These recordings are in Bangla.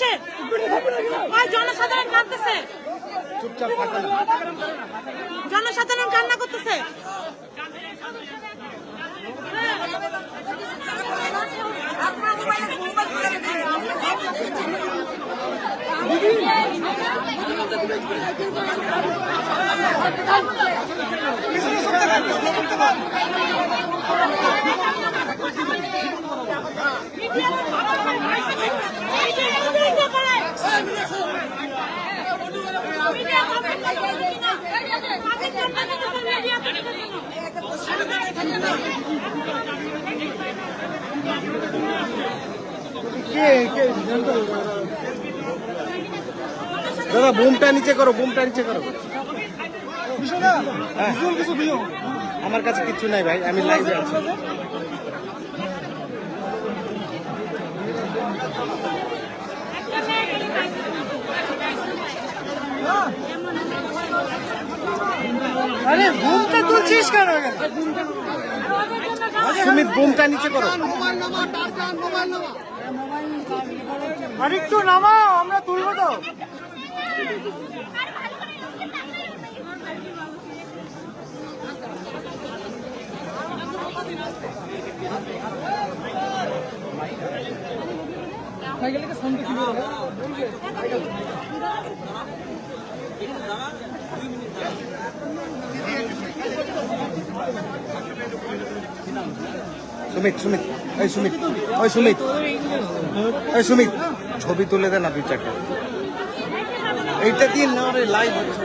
কিসের ওই জনসাধারণ কাঁদতেছে। চুপচাপ থাকো না। জনসাধারণ কান্না করতেছে। কে কে দাদা বুমটা নিচে করো বুমটা নিচে করো। হ্যাঁ। আমার কাছে কিচ্ছু নাই ভাই আমি লাইভে আছি। আরে ঘুমটা তুলছিস কেন বুমটা নিচে করো। আর একটু নামাও আমরা তুলবো তো। সুমিত সুমিত ওই সুমিত ওই সুমিত ওই সুমিত ছবি তুলে দে না দুই চারটা। এইটা দিয়ে না রে লাইভ হচ্ছে।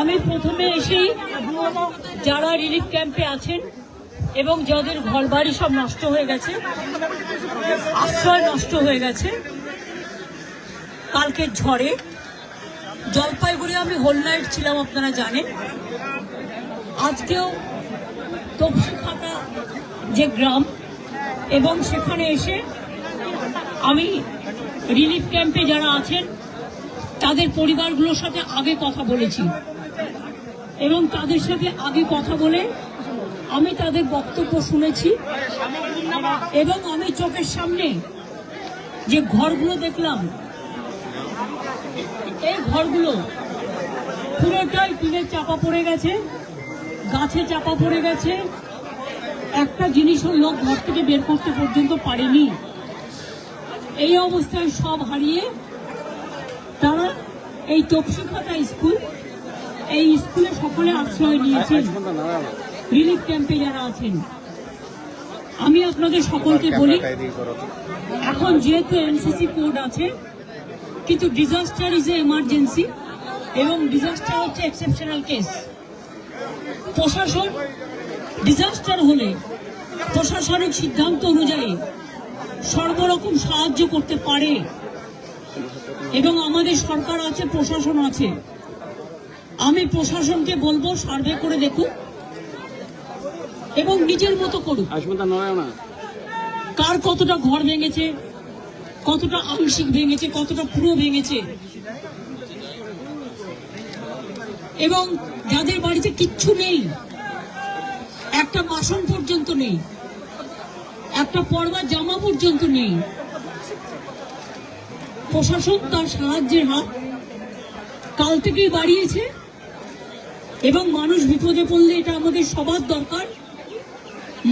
আমি প্রথমে এসেই যারা রিলিফ ক্যাম্পে আছেন এবং যাদের ঘরবাড়ি সব নষ্ট হয়ে গেছে, আশ্রয় নষ্ট হয়ে গেছে কালকের ঝড়ে জলপাইগুড়ি আমি হোল নাইট ছিলাম, আপনারা জানেন। আজকেও তপসিখাতা যে গ্রাম, এবং সেখানে এসে আমি রিলিফ ক্যাম্পে যারা আছেন, তাদের পরিবারগুলোর সাথে আগে কথা বলেছি। এবং তাদের সাথে আগে কথা বলে আমি তাদের বক্তব্য শুনেছি, এবং আমি চোখের সামনে যে ঘরগুলো দেখলাম এই ঘরগুলো পুরোটাই টিনের চাপা পড়ে গেছে, গাছে চাপা পড়ে গেছে একটা জিনিসও লোক ঘর থেকে বের করতে পর্যন্ত পারেনি এই অবস্থায় সব হারিয়ে তারা এই তপসিখাতা স্কুল, এই স্কুলে সকলে আশ্রয় নিয়েছেন রিলিফ ক্যাম্পে যারা আছেন, আমি আপনাদের সকলকে বলি। এখন যেহেতু এনসিসি কোড আছে কিন্তু ডিজাস্টার ইজ এ এমার্জেন্সি এবং ডিজাস্টার হচ্ছে এক্সেপশনাল কেস প্রশাসন ডিজাস্টার হলে প্রশাসনিক সিদ্ধান্ত অনুযায়ী সর্বরকম সাহায্য করতে পারে এবং আমাদের সরকার আছে প্রশাসন আছে। আমি প্রশাসনকে বলব সার্ভে করে দেখুন এবং নিজের মতো করুক কার কতটা ঘর ভেঙেছে? কতটা আংশিক ভেঙেছে, কতটা পুরো ভেঙেছে? এবং যাদের বাড়িতে কিচ্ছু নেই, একটা বাসন পর্যন্ত নেই, একটা পরবার জামা পর্যন্ত নেই, প্রশাসন তার সাহায্যের হাত কাল থেকেই বাড়িয়েছে এবং মানুষ বিপদে পড়লে এটা আমাদের সবার দরকার,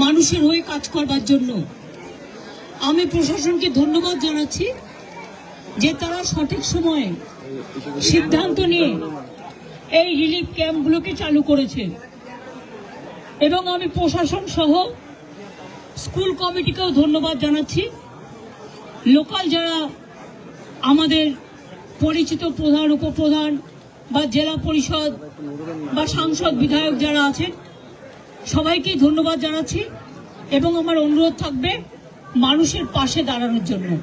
মানুষের হয়ে কাজ করবার জন্য। আমি প্রশাসনকে ধন্যবাদ জানাচ্ছি যে তারা সঠিক সময়ে সিদ্ধান্ত নিয়ে এই রিলিফ ক্যাম্পগুলোকে চালু করেছে। এবং আমি প্রশাসন সহ স্কুল কমিটিকেও ধন্যবাদ জানাচ্ছি। লোকাল যারা আমাদের পরিচিত প্রধান, উপপ্রধান বা জেলা পরিষদ বা সাংসদ, বিধায়ক যারা আছেন, সবাইকেই ধন্যবাদ জানাচ্ছি এবং আমার অনুরোধ থাকবে মানুষের পাশে দাঁড়ানোর জন্য,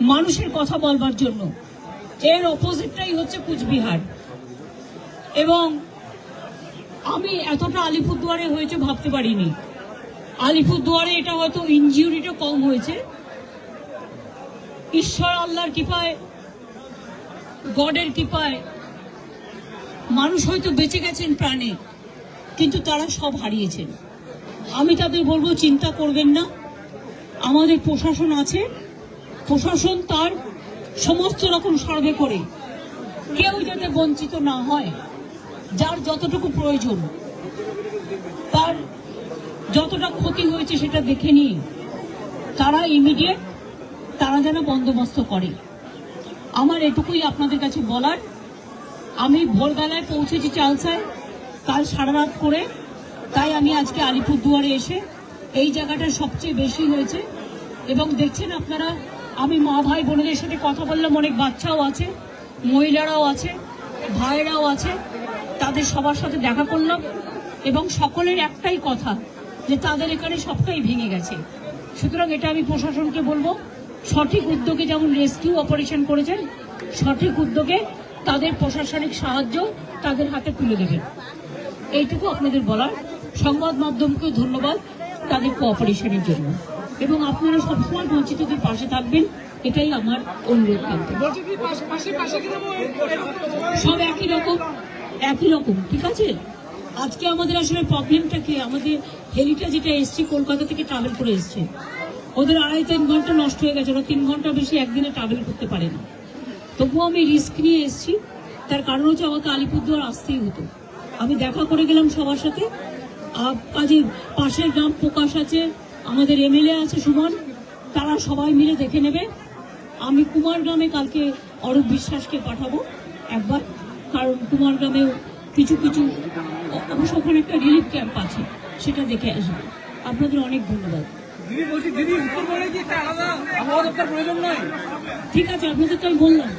মানুষের কথা বলবার জন্য। এর অপোজিটটাই হচ্ছে কুচবিহার। এবং আমি এতটা আলিপুরদুয়ারে হয়েছে ভাবতে পারিনি। আলিপুরদুয়ারে এটা হয়তো ইনজিউরিটা কম হয়েছে। ঈশ্বর আল্লাহর কৃপায়, গডের কৃপায় মানুষ হয়তো বেঁচে গেছেন প্রাণে, কিন্তু তারা সব হারিয়েছেন। আমি তাদের বলব, চিন্তা করবেন না। আমাদের প্রশাসন আছে। প্রশাসন তার সমস্ত রকম সার্ভে করে। কেউ যাতে বঞ্চিত না হয়, যার যতটুকু প্রয়োজন, তার যতটা ক্ষতি হয়েছে সেটা দেখে নিয়ে তারা ইমিডিয়েট তারা যেন বন্দোবস্ত করে। আমার এটুকুই আপনাদের কাছে বলার। আমি ভোরবেলায় পৌঁছেছি চালসায়, কাল সারা রাত করে। তাই আমি আজকে আলিপুরদুয়ারে এসে এই জায়গাটা সবচেয়ে বেশি হয়েছে। এবং দেখছেন আপনারা, আমি মা ভাই বোনেদের সাথে কথা বললাম, অনেক বাচ্চাও আছে, মহিলারাও আছে, ভাইয়েরাও আছে, তাদের সবার সাথে দেখা করলাম। এবং সকলের একটাই কথা, যে তাদের এখানে সবটাই ভেঙে গেছে। সুতরাং এটা আমি প্রশাসনকে বলব, সঠিক উদ্যোগে যেমন রেস্কিউ অপারেশন করেছেন, সঠিক উদ্যোগে তাদের প্রশাসনিক সাহায্য তাদের হাতে তুলে দেবেন। এইটুকু আপনাদের বলার। সংবাদ মাধ্যমকেও ধন্যবাদ। তাদের কোঅপারেশনের জন্য। এবং আপনারা সবসময় বঞ্চিতদের পাশে থাকবেন, এটাই আমার অনুরোধ থাকবে। সব একই রকম একই রকম, ঠিক আছে? আজকে আমাদের আসলে প্রবলেমটা কি? আমাদের হেলিটা যেটা এসছে কলকাতা থেকে ট্রাভেল করে এসছে। ওদের আড়াই তিন ঘণ্টা নষ্ট হয়ে গেছে। ওরা তিন ঘণ্টা বেশি একদিনে ট্রাভেল করতে পারে না। তবুও আমি রিস্ক নিয়ে এসেছি। তার কারণ হচ্ছে আমাকে আলিপুরদুয়ার আসতেই হতো। আমি দেখা করে গেলাম সবার সাথে। কাজে পাশের গ্রাম প্রকাশ আছে আমাদের এমএলএ আছে সুমন তারা সবাই মিলে দেখে নেবে। আমি কুমার গ্রামে কালকে অরূপ বিশ্বাসকে পাঠাবো একবার কারণ কুমার গ্রামেও কিছু কিছু অবশ্য ওখানে একটা রিলিফ ক্যাম্প আছে সেটা দেখে আসবে। আপনাদের অনেক ধন্যবাদ। ঠিক আছে আপনাদের তো আমি বললাম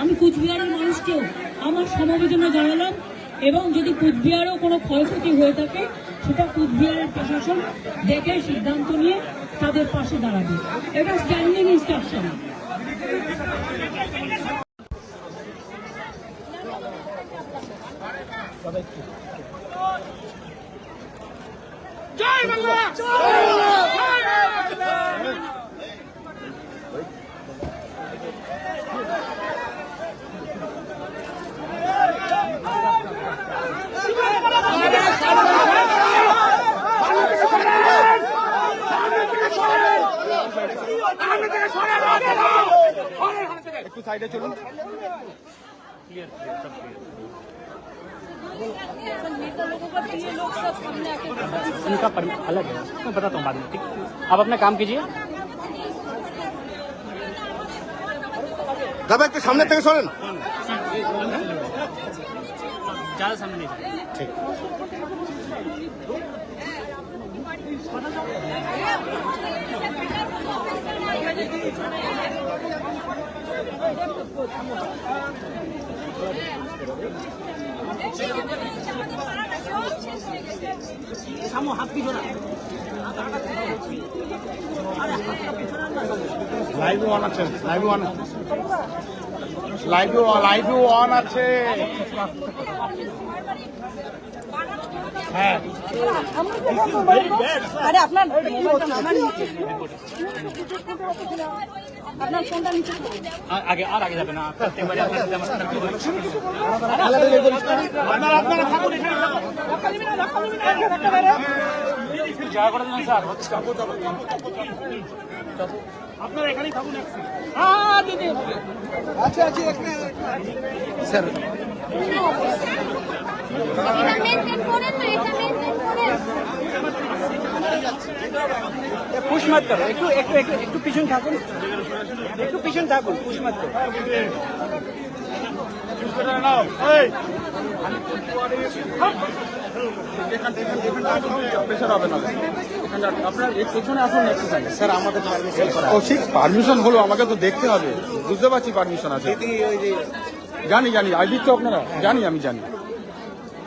আমি কুচবিহারের মানুষকেও আমার সমবেদনা জানালাম এবং যদি কুচবিহারেও কোনো ক্ষয়ক্ষতি হয়ে থাকে সেটা কুচবিহারের প্রশাসন দেখে সিদ্ধান্ত নিয়ে তাদের পাশে দাঁড়াবে। এটা স্ট্যান্ডিং ইনস্ট্রাকশন একটু সাইডে চলুন उनका पर, अलग है मैं बताता हूँ बाद में ठीक आप अपना काम कीजिए দাদা একটু সামনে থেকে সরেন ज़्यादा सामने नहीं जाइए। সামো হাত পিছনে। লাইভ অন আছে live on live live on আছে। আরে আপনার আপনার আগে আর আগে যাবে না। প্রত্যেকবারে আপনার আপনারা থাকুন এখানে জায়গা করে স্যার। এখানেই থাকুন হ্যাঁ, আচ্ছা আচ্ছা স্যার। পুশ মত করো একটু একটু একটু একটু পিছন থাকুন। একটু পিছন থাকুন পুশ মত করো। স্যার আমাদের পারমিশন ও ঠিক পারমিশন হলো আমাকে তো দেখতে হবে। বুঝতে পারছি পারমিশন আছে। জানি জানি আইডি তো আপনারা? জানি আমি জানি।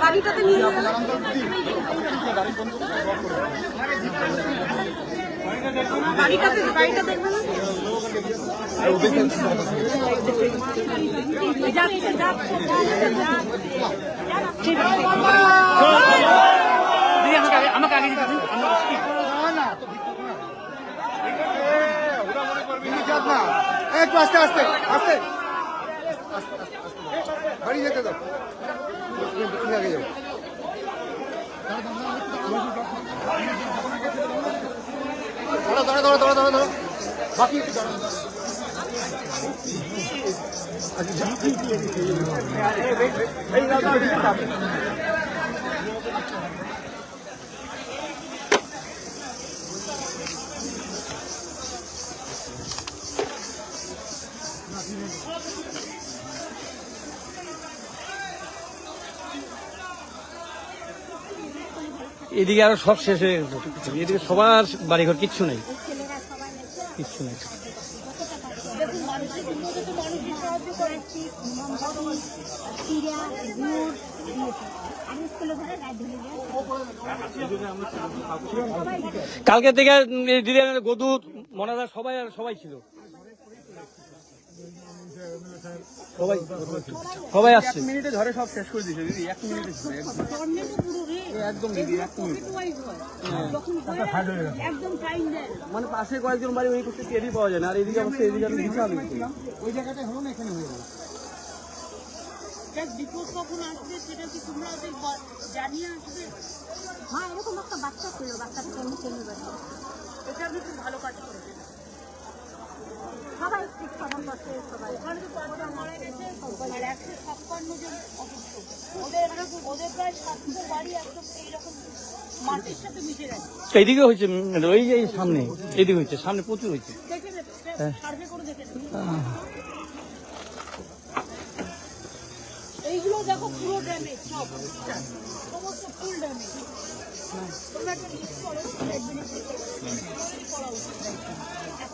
বাড়িটাতে নিয়ে গেলাম বাড়িটাতে বাড়িটা দেখবে না? যাচ্ছে যাচ্ছে আমাকে আগে দিতে দিন আমরা আসছি না একটু আস্তে আস্তে আস্তে বাড়ি যেতে দাও আগে যাও ধরো ধরো ধরো ধরো ধরো ধরো বাকি এদিকে আরও সব শেষ হয়ে গেছে। এদিকে সবার বাড়িঘর, কিচ্ছু নেই। কিচ্ছু নেই। কালকে থেকে দিদি গদু মনাদা সবাই আর সবাই ছিল। সবাই সবাই আসছে। মিনিটে ধরে সব শেষ করে দিয়েছে দিদি এক মিনিটে একদম। দিদি এক মিনিট। একদম টাইম দেয়। মানে পাশে কয়েকজন বাড়ি ওই করতে টেরই পাওয়া যায় না আর এদিকে অবস্থা এদিকে আমি দিতে হবে ওই জায়গাটায় হলো না এখানে হয়ে গেল। বিপদ কখন আসবে সেটা কি তোমরা ওদের জানিয়ে আসবে? হ্যাঁ এরকম একটা বাচ্চা ছিল বাচ্চাটা কেমন কেমন বাচ্চা। এটা আমি খুব ভালো কাজ করেছি। সবাই ঠিক সমান সবাই। ওখানে তো কতটা মারা গেছে আর একশো ছাপ্পান্ন জন অসুস্থ ওদের ওদের প্রায় সাতশো বাড়ি একদম এইরকম মাটির সাথে মিশে গেছে এইদিকে হয়েছে উম, ওই যে এই সামনে এদিকে হয়েছে সামনে প্রচুর হয়েছে। সার্ভে করে দেখে এইগুলো দেখো পুরো ড্যামেজ সব। সমস্ত ফুল ড্যামেজ তোমরা একটা লিস্ট করো করা উচিত?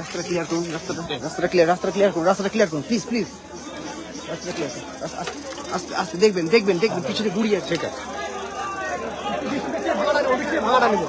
রাস্তাটা ক্লিয়ার করুন রাস্তাটা রাস্তাটা ক্লিয়ার রাস্তাটা ক্লিয়ার করুন রাস্তাটা ক্লিয়ার করুন প্লিজ প্লিজ রাস্তাটা ক্লিয়ার করুন আস্তে আস্তে আস্তে আস্তে দেখবেন দেখবেন দেখবেন পিছনে গুড়িয়ে ঠিক আছে ভাড়াটা নিব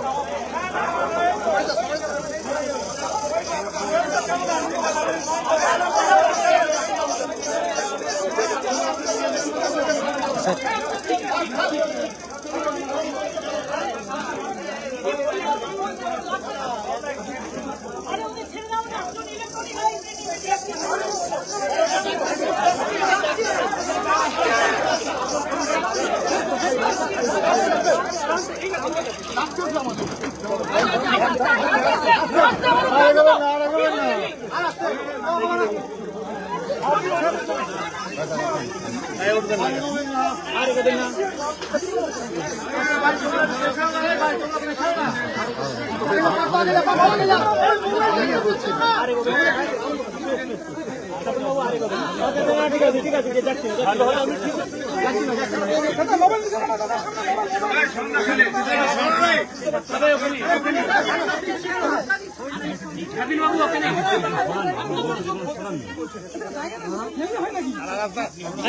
আরে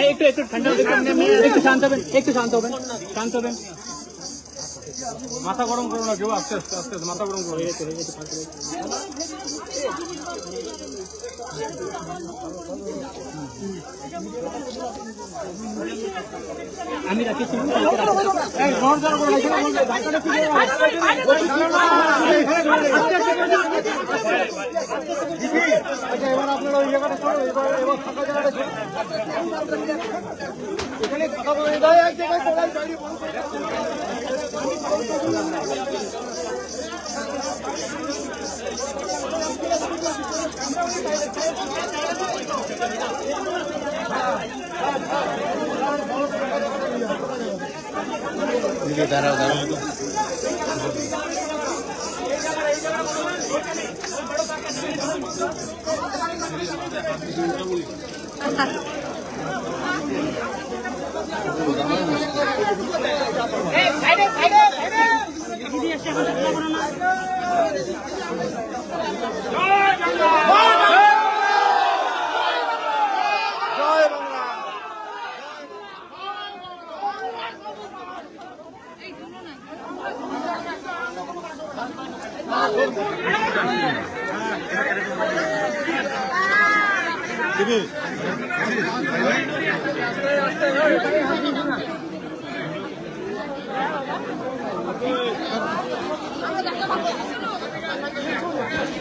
একটু একটু ঠান্ডা একটু শান্ত হবেন একটু শান্ত হবেন শান্ত হবেন। মাথা গরম করো না কেউ আস্তে আস্তে আস্তে মাথা গরম করো আমি রাখেছি এই নড়চড় করো এখানে বলবে, ধাক্কাটা কি দেবো? আচ্ছা এবার আপনারা ওই জায়গাটা সরো এবার এবার ফাঁকা জায়গাটা এখানে কথা বলে এক জায়গায় সবাই দাঁড়িয়ে এখন দাঁড়াও দাঁড়াও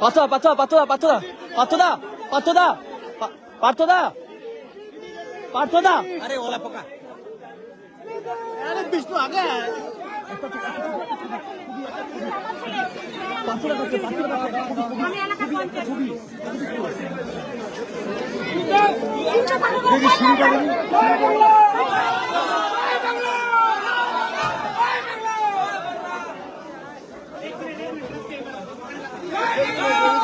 পাথর পাথর পাথর পাথরদা পাথরদা পাথরদা। পাথরদা। আরে ওলা পোকা। আমি এলাকা পঞ্চায়েত দেখি সিঁড়িটা দেখি Yeah.